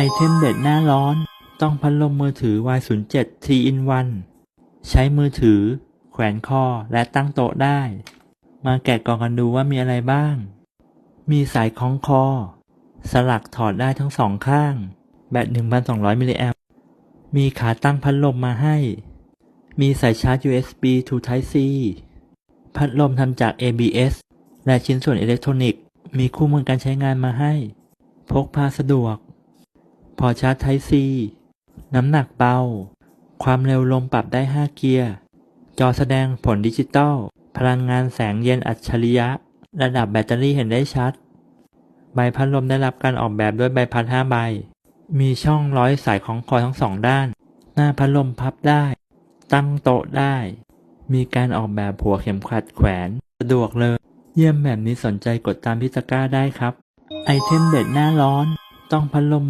ไอเทมเด็ดหน้าร้อน ต้องพัดลมมือถือ Y07 T in 1ใช้มือถือ แขวนคอและตั้งโต๊ะได้ มาแกะกล่องกันดูว่ามีอะไรบ้าง มีสายคล้องคอ สลักถอดได้ทั้งสองข้าง แบต 1,200 มิลลิแอมมีขาตั้งพัดลมมาให้ มีสายชาร์จ USB to Type C พัดลมทำจาก ABS และชิ้นส่วนอิเล็กทรอนิกส์ มีคู่มือการใช้งานมาให้ พกพาสะดวก พอชาร์จ Type C น้ำหนักเบา ความเร็วลมปรับได้ 5 เกียร์ จอแสดงผลดิจิตอล พลังงานแสงเย็นอัจฉริยะ ระดับแบตเตอรี่เห็นได้ชัด ใบพัดลมได้รับการออกแบบด้วยใบพัด5ใบ มีช่องร้อยสายของคอทั้งสองด้าน หน้าพัดลมพับได้ ตั้งโต๊ะได้ มีการออกแบบหัวเข็มขัดแขวน สะดวกเลย เยี่ยมแบบนี้สนใจกดตามพิตะกร้าได้ครับ ไอเทมเด็ดหน้าร้อน ต้องพัดลม